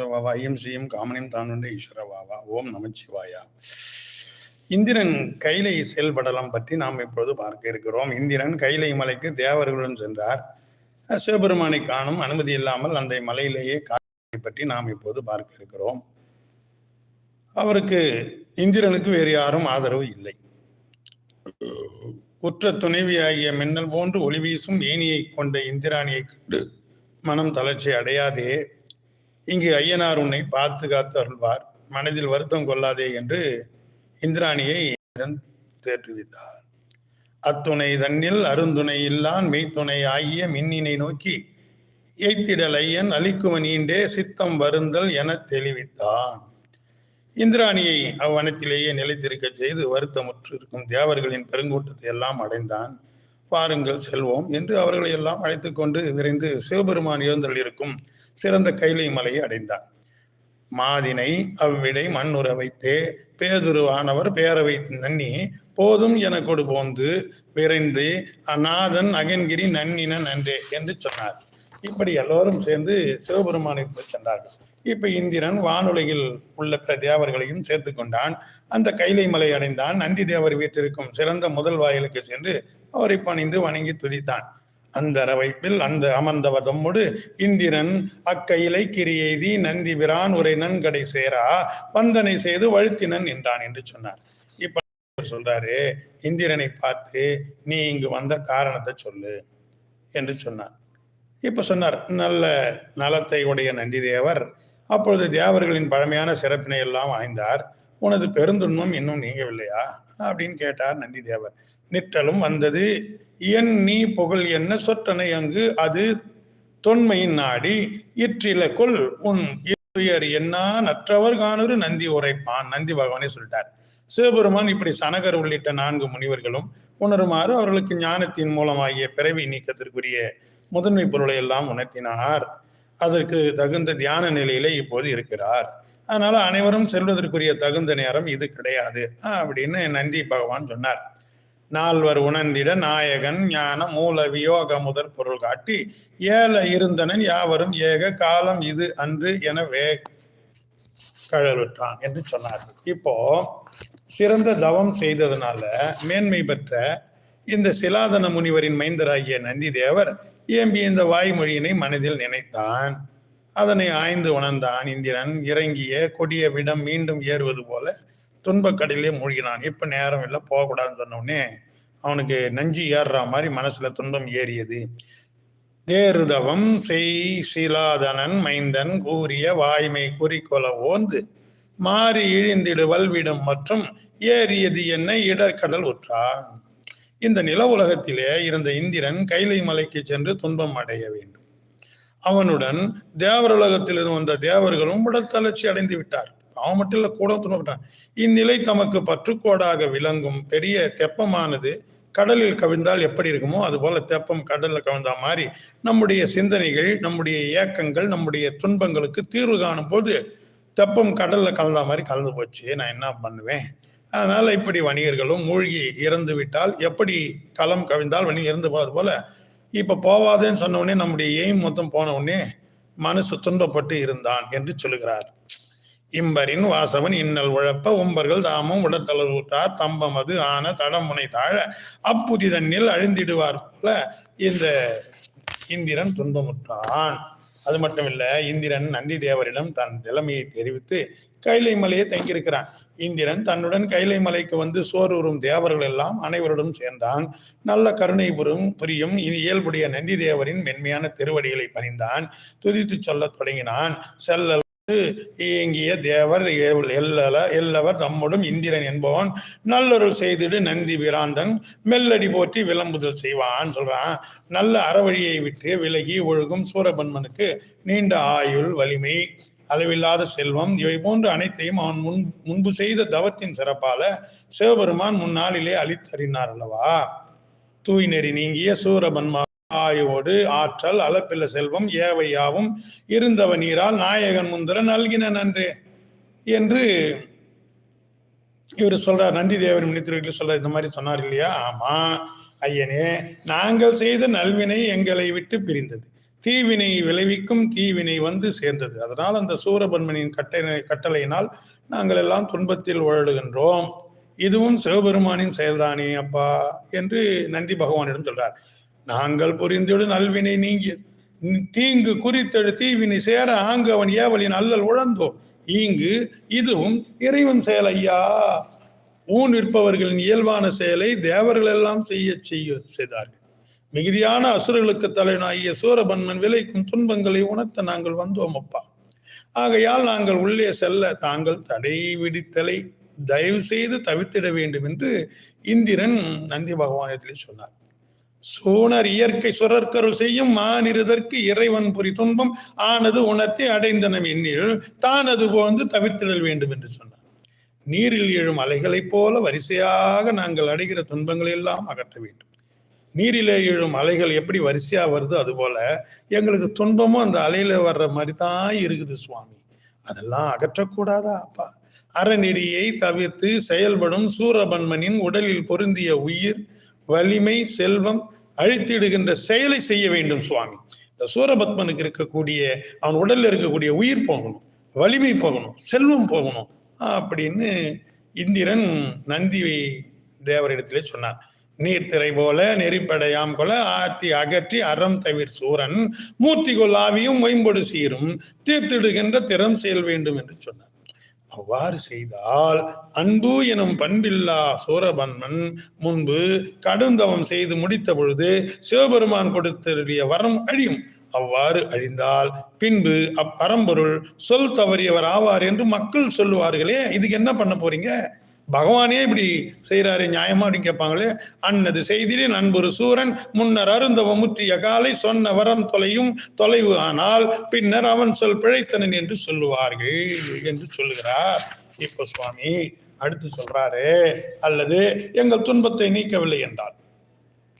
வாவா ஐயம் காமனையும் தானுண்ட ஈஸ்வர வாவா ஓம் நமச்சிவாயா இந்திரன் கைலை செயல்படலம் பற்றி நாம் இப்பொழுது பார்க்க இருக்கிறோம். இந்திரன் கைலை மலைக்கு தேவர்களுடன் சென்றார். சிவபெருமானை காணும் அனுமதி இல்லாமல் அந்த மலையிலேயே காட்சி பற்றி நாம் இப்போது பார்க்க இருக்கிறோம். அவருக்கு இந்திரனுக்கு வேறு யாரும் ஆதரவு இல்லை. உற்ற துணைவியாகிய மின்னல் போன்று ஒளி வீசும் ஏனியை கொண்ட இந்திராணியை கண்டு மனம் தளர்ச்சி அடையாதே. இங்கு ஐயனார் உன்னை பார்த்து காத்து அருள்வார். மனதில் வருத்தம் கொள்ளாதே என்று இந்திராணியை தேற்றுவித்தார். அத்துணை தன்னில் அருந்துணை இல்லான் மெய்த்துணை ஆகிய மின்னினை நோக்கி எய்த்திடல் ஐயன் அழிக்குவன் ஈண்டே சித்தம் வருந்தல் என தெளிவித்தான். இந்திராணியை அவ்வனத்திலேயே நிலைத்திருக்க செய்து வருத்தமுற்று இருக்கும் தேவர்களின் பெருங்கூட்டத்தை எல்லாம் அடைந்தான். பாருங்கள் செல்வோம் என்று அவர்களை எல்லாம் அழைத்து கொண்டு விரைந்து சிவபெருமான் எழுந்தருளிருக்கும் சிறந்த கைலை மலையை அடைந்தார். மாதினை அவ்விடை மண்ணுற வைத்தே பேதுருவானவர் பேரவை நன்னி போதும் என கொடு போந்து விரைந்து அநாதன் அகன்கிரி நன்னின நன்றே என்று சொன்னார். இப்படி எல்லோரும் சேர்ந்து சிவபெருமானை சென்றார்கள். இப்ப இந்திரன் வானுலகில் உள்ள பிற தேவர்களையும் சேர்த்து கொண்டான் அந்த கைலை மலை அடைந்தான். நந்தி தேவர் வீட்டிற்கும் சிறந்த முதல் வாயிலுக்கு சென்று அவரை பணிந்து வணங்கி துதித்தான். அந்த வைப்பில் அந்த அமர்ந்தவதம்முடு இந்திரன் அக்கையிலை கிரியெய்தி நந்தி விரான் உரை நன்கடை சேரா வந்தனை செய்து வழுத்தினன் என்றான் என்று சொன்னார். இப்ப சொல்றாரு இந்திரனை பார்த்து நீ இங்கு வந்த காரணத்தை சொல்லு என்று சொன்னார். இப்ப சொன்னார் நல்ல நலத்தை உடைய நந்தி தேவர் அப்பொழுது தேவர்களின் பழமையான சிறப்பினை எல்லாம் ஆய்ந்தார். உனது பெருந்துன்பம் இன்னும் நீங்கவில்லையா? அப்படின்னு கேட்டார் நந்தி தேவர் நிற்றலும் வந்தது என் நீ புகழ் என்ன சொற்றனை அங்கு? அது தொன்மையின் நாடி இற்றிலக்குள் உன் உயர் என்னா? நற்றவர் காணொரு நந்தி உரைப்பான். நந்தி பகவானே சொல்லிட்டார். சிவபெருமான் இப்படி சனகர் உள்ளிட்ட நான்கு முனிவர்களும் உணருமாறு அவர்களுக்கு ஞானத்தின் மூலமாகிய பிறவி நீக்கத்திற்குரிய முதன்மை பொருளை எல்லாம் உணர்த்தினார். அதற்கு தகுந்த தியான நிலையிலே இப்போது இருக்கிறார். அதனால அனைவரும் செல்வதற்குரிய தகுந்த நேரம் இது கிடையாது. அப்படின்னு நந்தி பகவான் சொன்னார். நால்வர் உணர்ந்திட நாயகன் ஞான மூல வியோக முதற் பொருள் காட்டி ஏல இருந்தனன் யாவரும் ஏக காலம் இது அன்று என வே கழலுற்றான் என்று சொன்னார். இப்போ சிறந்த தவம் செய்ததுனால மேன்மை பெற்ற இந்த சிலாதன முனிவரின் மைந்தராகிய நந்தி தேவர் ஏம்பி இந்த வாய்மொழியினை மனதில் நினைத்தான். அதனை ஆய்ந்து உணர்ந்தான் இந்திரன். இறங்கிய கொடிய விடம் மீண்டும் ஏறுவது போல துன்பக்கடலே மூழ்கினான். இப்ப நேரம் இல்லை போகக்கூடாதுன்னு சொன்னோடனே அவனுக்கு நஞ்சு ஏறுற மாதிரி மனசுல துன்பம் ஏறியது. தேருதவம் செய் சிலாதனன் மைந்தன் கூறிய வாய்மை குறிக்கோள ஓந்து மாறி இழிந்திடு வல்விடம் மற்றும் ஏறியது என்ன இடர்கடல் உற்றான். இந்த நில உலகத்திலே இருந்த இந்திரன் கைலை மலைக்கு சென்று துன்பம் அடைய வேண்டும். அவனுடன் தேவருலகத்திலிருந்து வந்த தேவர்களும் உடல் தளர்ச்சி அடைந்து விட்டார். அவன் மட்டும் இல்லை கூட துன்பப்பட்டான் இந்நிலை தமக்கு பற்றுக்கோடாக விளங்கும் பெரிய தெப்பமானது கடலில் கவிழ்ந்தால் எப்படி இருக்குமோ அதுபோல தெப்பம் கடலில் கவிழ்ந்த மாதிரி நம்முடைய சிந்தனைகள் நம்முடைய இயக்கங்கள் நம்முடைய துன்பங்களுக்கு தீர்வு காணும் போது தெப்பம் கடலில் கலந்த மாதிரி கலந்து போச்சு. நான் என்ன பண்ணுவேன்? அதனால இப்படி வணிகர்களும் மூழ்கி இறந்து விட்டால் எப்படி களம் கவிழ்ந்தால் வணிகர் இறந்து போறது போல இப்போ போவாதேன்னு சொன்ன நம்முடைய எய்ம் மொத்தம் போன உடனே மனசு துன்பப்பட்டு இருந்தான் என்று சொல்லுகிறார். இம்பரின் வாசவன் இன்னல் உழப்ப உம்பர்கள் தாமும் உடற்தளர்வுற்றார் தம்பம் அது ஆன தடமுனை தாழ அப்புதி தண்ணில் அழிந்திடுவார் போல இந்த இந்திரன் துன்பமுற்றான். அது மட்டும் இல்ல இந்திரன் நந்தி தேவரிடம் தன் நிலைமையை தெரிவித்து கைலை மலையை தங்கியிருக்கிறான். இந்திரன் தன்னுடன் கைலை மலைக்கு வந்து சோறுறும் தேவர்கள் எல்லாம் அனைவருடன் சேர்ந்தான். நல்ல கருணை புரும் புரியும் இயல்புடைய நந்தி தேவரின் மென்மையான திருவடிகளை பணிந்தான். துதித்து சொல்லத் தொடங்கினான். செல்ல இயங்கிய தேவர் எல்லல எல்லவர் தம்முடன் இந்திரன் என்பவன். நல்லொருள் செய்திடு நந்தி பிராந்தன். மெல்லடி போற்றி விளம்புதல் செய்வான் சொல்றான். நல்ல அறவழியை விட்டு விலகி ஒழுகும் சூரபன்மனுக்கு நீண்ட ஆயுள் வலிமை. அளவில்லாத செல்வம். இவை போன்ற அனைத்தையும் அவன் முன் முன்பு செய்த தவத்தின் சிறப்பால சிவபெருமான் முன்னாளிலே அளித்தறினார் அல்லவா? தூய் நெறி நீங்கிய சூரபன்மா ஆயோடு ஆற்றல் அளப்பில்ல செல்வம் ஏவையாவும் இருந்தவ நீரால் நாயகன் முந்திரன் நல்கின நன்று என்று இவர் சொல்றார். நந்தி தேவன் மினித்திரிகள் சொல்ற இந்த மாதிரி சொன்னார் இல்லையா? ஆமா. ஐயனே நாங்கள் செய்த நல்வினை எங்களை விட்டு பிரிந்தது. தீவினை விளைவிக்கும் தீவினை வந்து சேர்ந்தது. அதனால் அந்த சூரபன்மனின் கட்டளை கட்டளையினால் நாங்கள் எல்லாம் துன்பத்தில் உழலுகின்றோம் இதுவும் சிவபெருமானின் செயல்தானே அப்பா என்று நந்தி பகவானிடம் சொல்றார். நாங்கள் புரிந்தோடு நல்வினை நீங்கியது. தீங்கு குறித்தெடு தீவினை சேர ஆங்கு அவன் ஏவலின் அல்லல் உழந்தோம் ஈங்கு இதுவும் இறைவன் செயல் ஐயா ஊன் நிற்பவர்களின் இயல்பான செயலை தேவர்கள் எல்லாம் செய்ய செய்ய செய்தார்கள். மிகுதியான அசுரர்களுக்கு தலைவனாகிய சூரபன்மன் விளைக்கும் துன்பங்களை உணர்த்த நாங்கள் வந்தோம் அப்பா. ஆகையால் நாங்கள் உள்ளே செல்ல தாங்கள் தடை விடித்தலை தயவு செய்து தவிர்த்திட வேண்டும் என்று இந்திரன் நந்தி பகவானிடத்திலே சொன்னார். சூனர் இயற்கை சுரற்கருள் செய்யும் மானிருதற்கு இறைவன் புரி துன்பம் ஆனது உணர்த்தி அடைந்தனம் எண்ணில் தான் அது போந்து தவிர்த்திடல் வேண்டும் என்று சொன்னார். நீரில் எழும் அலைகளைப் போல வரிசையாக நாங்கள் அடைகிற துன்பங்களை எல்லாம் அகற்ற வேண்டும். நீரிலே எழும் அலைகள் எப்படி வரிசையா வருதோ அதுபோல எங்களுக்கு துன்பமும் அந்த அலையில வர்ற மாதிரி தான் இருக்குது சுவாமி. அதெல்லாம் அகற்றக்கூடாதா அப்பா? அறநெறியை தவிர்த்து செயல்படும் சூரபன்மனின் உடலில் பொருந்திய உயிர் வலிமை செல்வம் அழித்திடுகின்ற செயலை செய்ய வேண்டும் சுவாமி. இந்த சூரபத்மனுக்கு இருக்கக்கூடிய அவன் உடலில் இருக்கக்கூடிய உயிர் போகணும் வலிமை போகணும் செல்வம் போகணும் அப்படின்னு இந்திரன் நந்தி தேவரிடத்திலே சொன்னார் நீர்த்திரை போல நெறிப்படையாம் கொல ஆத்தி அகற்றி அறம் தவிர் சூரன் மூர்த்தி கொல்லாவியும் ஒயம்பொடு சீரும் தீர்த்திடுகின்ற திறம் செயல் வேண்டும் என்று சொன்னார் அவ்வாறு செய்தால் அன்பு எனும் பண்பில்லா சூரபன்மன் முன்பு கடுந்தவம் செய்து முடித்த பொழுது சிவபெருமான் கொடுத்தருடைய வரம் அழியும். அவ்வாறு அழிந்தால் பின்பு அப்பரம்பொருள் சொல் தவறியவர் ஆவார் என்று மக்கள் சொல்லுவார்களே இதுக்கு என்ன பண்ண போறீங்க? பகவானே இப்படி செய்கிறாரு நியாயமா அப்படின்னு கேட்பாங்களே? அன்னது செய்திலின் அன்புரு சூரன் முன்னர் அருந்தவ முற்றிய காலை சொன்ன வரம் தொலையும் தொலைவு ஆனால் பின்னர் அவன் சொல் பிழைத்தனன் என்று சொல்லுவார்கள் என்று சொல்லுகிறார். இப்போ சுவாமி அடுத்து சொல்றாரு அல்லது எங்கள் துன்பத்தை நீக்கவில்லை என்றார்.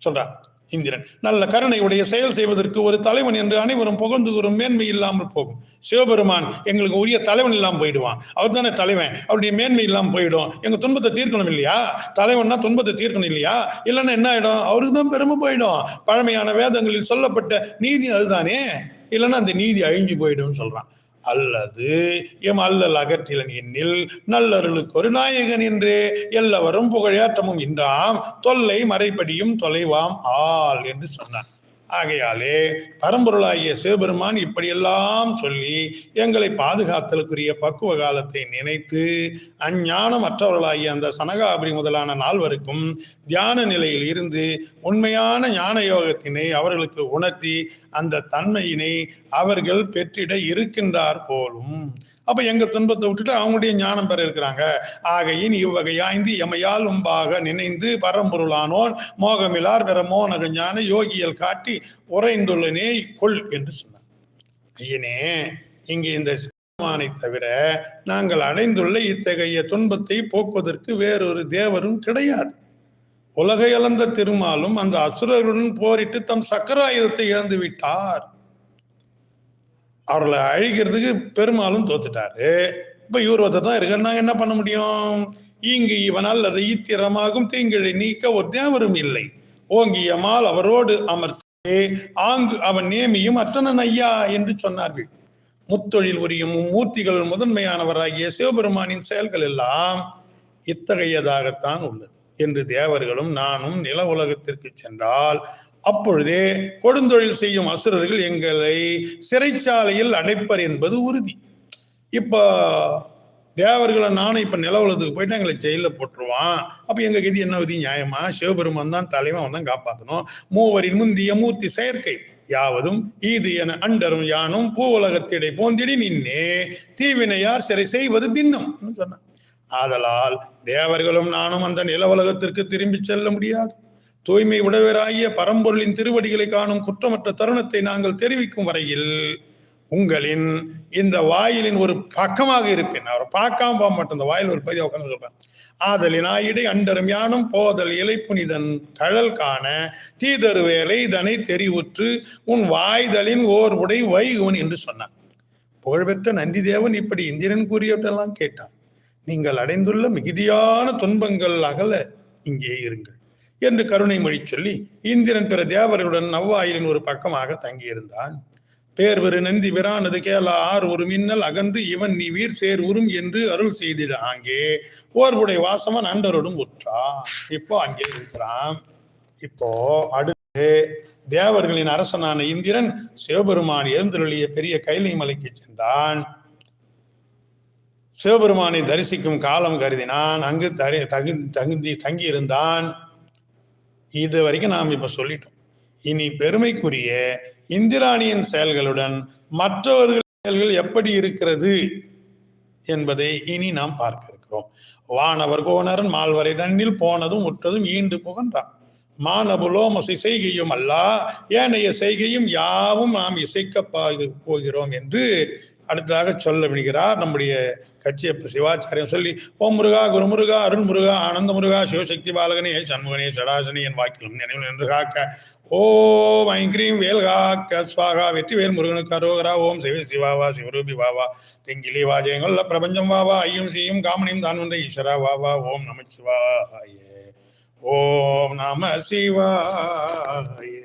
சொல்றார். இந்திரன். நல்ல கருணையுடைய செயல் செய்வதற்கு ஒரு தலைவன் என்று அனைவரும் புகழ்ந்து கூறும் மேன்மை இல்லாமல் போகும். சிவபெருமான் எங்களுக்கு உரிய தலைவன் இல்லாமல் போயிடுவான். அவர் தானே தலைவன். அவருடைய மேன்மை இல்லாமல் போயிடும். எங்க துன்பத்தை தீர்க்கணும் இல்லையா? தலைவன்னா துன்பத்தை தீர்க்கணும் இல்லையா? இல்லைன்னா என்ன ஆயிடும்? அவருக்கு தான் பெருமை போயிடும். பழமையான வேதங்களில் சொல்லப்பட்ட நீதி அதுதானே? இல்லைன்னா அந்த நீதி அழிஞ்சு போயிடும் சொல்றான். அல்லது எம் அல்லல் அகற்றிலன் எண்ணில் நல்லருளுக்கு ஒரு நாயகன் என்றே எல்லாவரும் புகழேற்றமும் இன்றாம் தொல்லை மறைப்படியும் தொலைவாம் ஆள் என்று சொன்னான். ஆகையாலே பரம்பொருளாகிய சிவபெருமான் இப்படியெல்லாம் சொல்லி எங்களை பாதுகாத்தலுக்குரிய பக்குவ காலத்தை நினைத்து அஞ்ஞானமற்றவர்களாகிய அந்த சனகாபுரி முதலான நால்வருக்கும் தியான நிலையில் இருந்து உண்மையான ஞான யோகத்தினை அவர்களுக்கு உணர்த்தி அந்த தன்மையினை அவர்கள் பெற்றிட இருக்கின்றார் போலும் அப்ப எங்க துன்பத்தை விட்டுட்டு அவங்களுடைய ஞானம் பெற இருக்கிறாங்க. ஆகையின் இவ்வகையாய்ந்து எமையால் உம்பாக நினைந்து பரம்பொருளானோன் மோகமிலார் பெற மோனக ஞான யோகியல் காட்டி உறைந்துள்ளனே கொள் என்று சொன்னார். ஐயனே இங்கு இந்த சிவமானை தவிர நாங்கள் அடைந்துள்ள இத்தகைய துன்பத்தை போக்குவதற்கு வேறொரு தேவரும் கிடையாது. உலகை திருமாலும் அந்த அசுரருடன் போரிட்டு தம் சக்கராயுதத்தை இழந்து விட்டார் அவர்களை அழிக்கிறதுக்கு பெருமாளும் தோத்துட்டாரு. இப்ப இவர் ஒருத்தர் தான் இருக்காரு. நாங்க என்ன பண்ண முடியும்? இங்கு இவனால் அதை ஈத்திரமாகும். தீங்கிழை நீக்க ஒரு தேவரும் இல்லை. ஓங்கியமால் அவரோடு அமர் ஆங்கு அவன் நேமியும் அற்றனன் ஐயா என்று சொன்னார்கள். முத்தொழில் உரியும் மூர்த்திகள் முதன்மையானவராகிய சிவபெருமானின் செயல்கள் எல்லாம் இத்தகையதாகத்தான் உள்ளது. என்று தேவர்களும் நானும் நில உலகத்திற்கு சென்றால் அப்பொழுதே கொடுந்தொழில் செய்யும் அசுரர்கள் எங்களை சிறைச்சாலையில் அடைப்பர் என்பது உறுதி. இப்போ தேவர்களை நானும் இப்போ நில உலகத்துக்கு போயிட்டு எங்களை ஜெயிலில் போட்டுருவான். அப்போ எங்கள் கதி என்ன விதி? நியாயமா? சிவபெருமான் தான் தலைவன் அவன் தான் காப்பாற்றணும் மூவரின் முந்திய மூர்த்தி செயற்கை. யாவதும் ஈது என அண்டரும் யானும் பூ உலகத்திடை போந்திடி நின்னே. தீவினையார் சிறை செய்வது தின்னம்? சொன்னான் ஆதலால் தேவர்களும் நானும் அந்த நில உலகத்திற்கு திரும்பி செல்ல முடியாது. தூய்மை உடையவராகிய பரம்பொருளின் திருவடிகளை காணும் குற்றமற்ற தருணத்தை நாங்கள் தெரிவிக்கும் வரையில் உங்களின் இந்த வாயிலின் ஒரு பக்கமாக இருப்பேன். அவர் பார்க்காம போக மாட்டேன். இந்த வாயில் ஒரு பதிவு உட்காந்து சொல்றேன். ஆதலின் ஆயிடை அண்டரும் யானும் போதல் இலை புனிதன் கழல் காண தீதரு வேலை இதனை தெரிவுற்று உன் வாய்தலின் ஓர் உடை வைகுவன் என்று சொன்னான். புகழ்பெற்ற நந்திதேவன் இப்படி இந்திரன் கூறியவற்றெல்லாம் கேட்டான். நீங்கள் அடைந்துள்ள மிகுதியான துன்பங்கள் அகல இங்கே இருங்கள் என்று கருணை மொழி சொல்லி இந்திரன் பிற தேவர்களுடன் நவ்வாயிலின் ஒரு பக்கமாக தங்கியிருந்தான். பேர்வரு நந்தி பிரானது கேலா ஆர் ஒரு மின்னல் அகன்று இவன் நீ வீர் சேர் உறும் என்று அருள் செய்திட அங்கே போர்வுடைய வாசவன் அண்டரோடும் உற்றான் இப்போ அங்கே இருக்கிறான் இப்போ அடுத்து தேவர்களின் அரசனான இந்திரன் சிவபெருமான் எழுந்தருளிய பெரிய கைலை மலைக்கு சென்றான். சிவபெருமானை தரிசிக்கும் காலம் கருதினான். அங்கு தரி தகு தகுதி தங்கி இருந்தான் இது வரைக்கும் நாம் இப்ப சொல்லிட்டோம். இனி பெருமைக்குரிய இந்திராணியின் செயல்களுடன் மற்றவர்கள் செயல்கள் எப்படி இருக்கிறது என்பதை இனி நாம் பார்க்க இருக்கிறோம். வானவர் கோணரன் மால்வரை தண்ணில் போனதும் உற்றதும் ஈண்டு புகன்றான். மானபுலோம செய்கையும் அல்லா ஏனைய செய்கையும் யாவும் நாம் இசைக்க போகிறோம் என்று அடுத்ததாக சொல்ல விடுகிறார் நம்முடைய கச்சியப்ப சிவாச்சாரியம் சொல்லி ஓம் முருகா குருமுருகா அருள் அருண் முருகா ஆனந்த முருகா சிவசக்தி பாலகனே சண்முகனே சடாசனி என் வாக்கிலும் நினைவில் நின்று காக்க. ஓம் ஐங்கிரீம் வேல் காக்க ஸ்வாகா வெற்றி வேல் முருகனுக்கு அரோகரா. ஓம் சிவ சிவாவா சிவரூபி வாவா தெங்கிலி வாஜயங்கள்ல பிரபஞ்சம் வாவா ஐயும் செய்யும் காமனையும் தான் வந்த ஈஸ்வரா வாவா ஓம் நமச்சிவாய. ஓம் நம சிவாய.